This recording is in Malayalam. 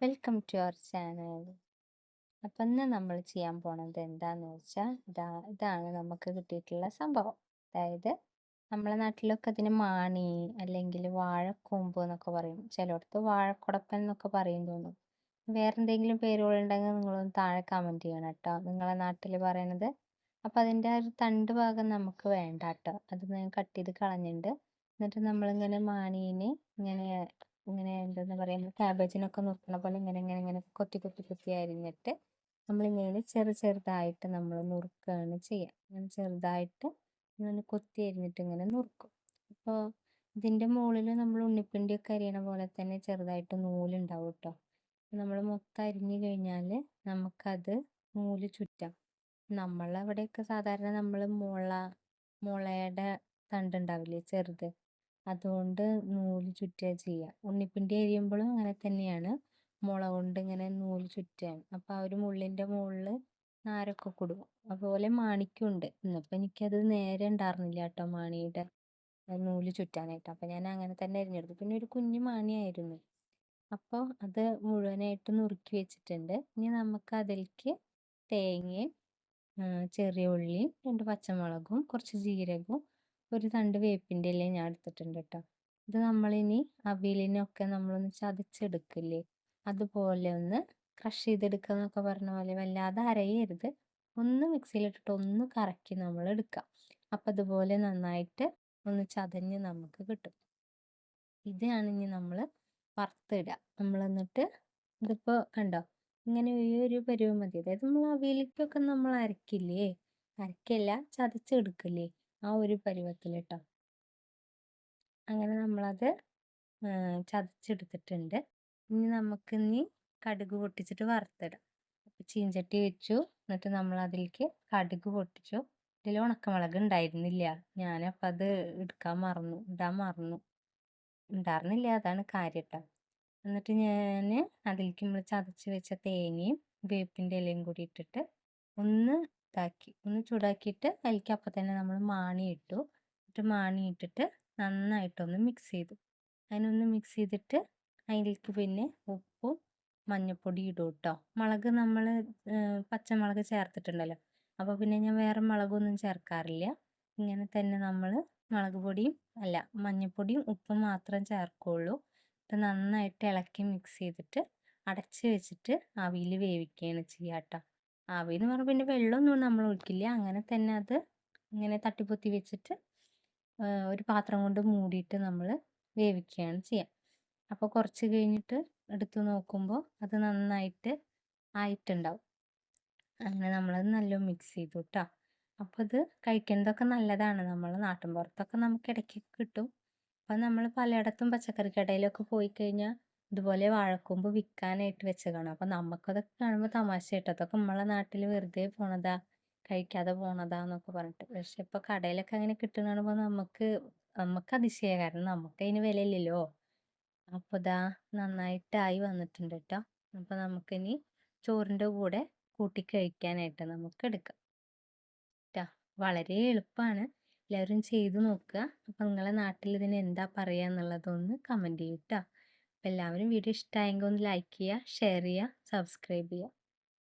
വെൽക്കം ടു അവർ ചാനൽ അപ്പം ഇന്ന് നമ്മൾ ചെയ്യാൻ പോണത് എന്താന്ന് വെച്ചാൽ ഇതാ ഇതാണ് നമുക്ക് കിട്ടിയിട്ടുള്ള സംഭവം. അതായത് നമ്മളെ നാട്ടിലൊക്കെ അതിന് മാണി അല്ലെങ്കിൽ വാഴക്കൊമ്പ് എന്നൊക്കെ പറയും. ചിലയിടത്ത് വാഴക്കുടപ്പൻ എന്നൊക്കെ പറയും തോന്നും വേറെ എന്തെങ്കിലും പേരുകളുണ്ടെങ്കിൽ നിങ്ങളൊന്ന് താഴെ കമന്റ് ചെയ്യണം കേട്ടോ. നിങ്ങളെ നാട്ടിൽ പറയണത്. അപ്പം അതിന്റെ ഒരു തണ്ട് ഭാഗം നമുക്ക് വേണ്ട കേട്ടോ. അത് ഞാൻ കട്ട് ചെയ്ത് കളഞ്ഞിട്ടുണ്ട്. എന്നിട്ട് നമ്മളിങ്ങനെ മാണീനെ ഇങ്ങനെ ഇങ്ങനെ പറയുന്നത് ക്യാബേജിനൊക്കെ നുറുക്കണ പോലെ ഇങ്ങനെ ഇങ്ങനെ ഇങ്ങനെ കൊത്തി കൊത്തി കൊത്തി അരിഞ്ഞിട്ട് നമ്മളിങ്ങനെ ചെറു ചെറുതായിട്ട് നമ്മൾ നുറുക്കുകയാണ് ചെയ്യുക ഇങ്ങനെ ചെറുതായിട്ട് ഇങ്ങനെ കൊത്തി അരിഞ്ഞിട്ട് ഇങ്ങനെ നുറുക്കും. അപ്പോൾ ഇതിന്റെ മുകളിൽ നമ്മൾ ഉണ്ണിപ്പിണ്ടിയൊക്കെ അരിയണ പോലെ തന്നെ ചെറുതായിട്ട് നൂലുണ്ടാവും കേട്ടോ നമ്മൾ മൊത്തം അരിഞ്ഞു കഴിഞ്ഞാൽ നമുക്കത് നൂൽ ചുറ്റാം. നമ്മളവിടെയൊക്കെ സാധാരണ നമ്മൾ മുള മുളയുടെ തണ്ടുണ്ടാവില്ലേ ചെറുത്? അതുകൊണ്ട് നൂൽ ചുറ്റുക ചെയ്യുക ഉണ്ണിപ്പിണ്ടി അരിയുമ്പോഴും അങ്ങനെ തന്നെയാണ്. മുള കൊണ്ട് ഇങ്ങനെ നൂൽ ചുറ്റുകയാണ് അപ്പോൾ ആ ഒരു മുള്ളിന്റെ മുകളിൽ നാരൊക്കെ കൊടുക്കും അതുപോലെ മാണിക്കുണ്ട് ഇന്നിപ്പോൾ എനിക്കത് നേരെ ഉണ്ടായിരുന്നില്ല കേട്ടോ മാണിയുടെ നൂൽ ചുറ്റാനായിട്ട്. അപ്പോൾ ഞാൻ അങ്ങനെ തന്നെ അരിഞ്ഞെടുത്തു പിന്നെ ഒരു കുഞ്ഞു മാണിയായിരുന്നു. അപ്പോൾ അത് മുഴുവനായിട്ട് നുറുക്കി വെച്ചിട്ടുണ്ട്. ഇനി നമുക്ക് അതിലേക്ക് തേങ്ങയും ചെറിയ ഉള്ളിയും രണ്ട് പച്ചമുളകും കുറച്ച് ജീരകവും ഒരു തണ്ട് വേപ്പിന്റെ ഇലയും ഞാൻ എടുത്തിട്ടുണ്ട് കേട്ടോ ഇത് നമ്മളിനി അവിയലിനൊക്കെ നമ്മളൊന്ന് ചതച്ചെടുക്കില്ലേ? അതുപോലെ ഒന്ന് ക്രഷ് ചെയ്തെടുക്കുക എന്നൊക്കെ പറഞ്ഞ പോലെ വല്ലാതെ അരയരുത്. ഒന്ന് മിക്സിയിലിട്ടിട്ട് ഒന്ന് കറക്കി നമ്മൾ എടുക്കാം. അപ്പം അതുപോലെ നന്നായിട്ട് ഒന്ന് ചതഞ്ഞ് നമുക്ക് കിട്ടും. ഇതാണ് ഇനി നമ്മൾ വറുത്തിടുക. നമ്മൾ എന്നിട്ട് ഇതിപ്പോൾ കണ്ടോ? ഇങ്ങനെ ഈ ഒരു പരുവം മതി. അതായത് നമ്മൾ അവിയലിക്കൊക്കെ നമ്മൾ അരക്കില്ലേ? അരക്കല്ല ചതച്ചെടുക്കില്ലേ? ആ ഒരു പരുവത്തിൽ കേട്ടോ അങ്ങനെ നമ്മളത് ചതച്ചെടുത്തിട്ടുണ്ട്. ഇനി നമുക്ക് ഇനി കടുക് പൊട്ടിച്ചിട്ട് വറുത്തിടാം. അപ്പോൾ ചീഞ്ചട്ടി വെച്ചു. എന്നിട്ട് നമ്മൾ അതിലേക്ക് കടുക് പൊട്ടിച്ചു. ഇതിൽ ഉണക്കമുളക് ഉണ്ടായിരുന്നില്ല. ഞാനപ്പോൾ അത് എടുക്കാൻ മറന്നു. ഇടാൻ മറന്നു. ഉണ്ടായിരുന്നില്ല അതാണ് കാര്യം കേട്ടോ എന്നിട്ട് ഞാൻ അതിലേക്ക് നമ്മൾ ചതച്ച് വെച്ച തേങ്ങയും വേപ്പിന്റെ ഇലയും കൂടി ഇട്ടിട്ട് ഒന്ന് ഇതാക്കി. ഒന്ന് ചൂടാക്കിയിട്ട് അതിലേക്ക് അപ്പം തന്നെ നമ്മൾ മാണി ഇട്ടു എന്നിട്ട് മാണി ഇട്ടിട്ട് നന്നായിട്ടൊന്ന് മിക്സ് ചെയ്തു. അതിനൊന്ന് മിക്സ് ചെയ്തിട്ട് അതിലേക്ക് പിന്നെ ഉപ്പും മഞ്ഞപ്പൊടി ഇടും കേട്ടോ മുളക് നമ്മൾ പച്ചമുളക് ചേർത്തിട്ടുണ്ടല്ലോ. അപ്പോൾ പിന്നെ ഞാൻ വേറെ മുളകൊന്നും ചേർക്കാറില്ല. ഇങ്ങനെ തന്നെ നമ്മൾ മുളക് പൊടിയും അല്ല മഞ്ഞൾപ്പൊടിയും ഉപ്പും മാത്രം ചേർക്കുള്ളൂ. ഇത് നന്നായിട്ട് ഇളക്കി മിക്സ് ചെയ്തിട്ട് അടച്ച് വെച്ചിട്ട് ആവിയിൽ വേവിക്കുകയാണ് ചെയ്യുക കേട്ടോ ആവി എന്ന് പറഞ്ഞാൽ പിന്നെ വെള്ളമൊന്നും നമ്മൾ ഒഴിക്കില്ല. അങ്ങനെ തന്നെ അത് ഇങ്ങനെ തട്ടിപ്പൊത്തി വെച്ചിട്ട് ഒരു പാത്രം കൊണ്ട് മൂടിയിട്ട് നമ്മൾ വേവിക്കുകയാണ് ചെയ്യുക അപ്പോൾ കുറച്ച് കഴിഞ്ഞിട്ട് എടുത്ത് നോക്കുമ്പോൾ അത് നന്നായിട്ട് ആയിട്ടുണ്ടാവും. അങ്ങനെ നമ്മളത് നല്ല മിക്സ് ചെയ്തു കേട്ടോ അപ്പോൾ ഇത് കഴിക്കുന്നതൊക്കെ നല്ലതാണ്. നമ്മൾ നാട്ടിൻ പുറത്തൊക്കെ നമുക്ക് ഇടയ്ക്ക് കിട്ടും. അപ്പം നമ്മൾ പലയിടത്തും പച്ചക്കറി കടയിലൊക്കെ പോയി കഴിഞ്ഞാൽ ഇതുപോലെ വാഴക്കൊമ്പ് വിൽക്കാനായിട്ട് വെച്ചതാണ്. അപ്പം നമുക്കതൊക്കെ കാണുമ്പോൾ തമാശ കേട്ടോ. അതൊക്കെ നമ്മളെ നാട്ടിൽ വെറുതെ പോണതാ കഴിക്കാതെ പോണതാ എന്നൊക്കെ പറഞ്ഞിട്ട്. പക്ഷെ ഇപ്പൊ കടയിലൊക്കെ അങ്ങനെ കാണുമ്പോൾ നമുക്ക് നമുക്ക് അതിശയ. കാരണം നമുക്ക് അതിന് വിലയില്ലല്ലോ. അപ്പോൾ ഇതാ നന്നായിട്ടായി വന്നിട്ടുണ്ട് കേട്ടോ. അപ്പോൾ നമുക്കിനി ചോറിന്റെ കൂടെ കൂട്ടി കഴിക്കാനായിട്ട് നമുക്ക് എടുക്കാം. കേട്ടോ വളരെ എളുപ്പമാണ് എല്ലാവരും ചെയ്തു നോക്കുക. അപ്പോൾ നിങ്ങളെ നാട്ടിൽ ഇതിന് എന്താ പറയുക എന്നുള്ളതൊന്ന് കമന്റ് ചെയ്യും കേട്ടോ എല്ലാവരും വീഡിയോ ഇഷ്ടമായെങ്കിൽ ഒന്ന് ലൈക്ക് ചെയ്യുക ഷെയർ ചെയ്യുക സബ്സ്ക്രൈബ് ചെയ്യുക.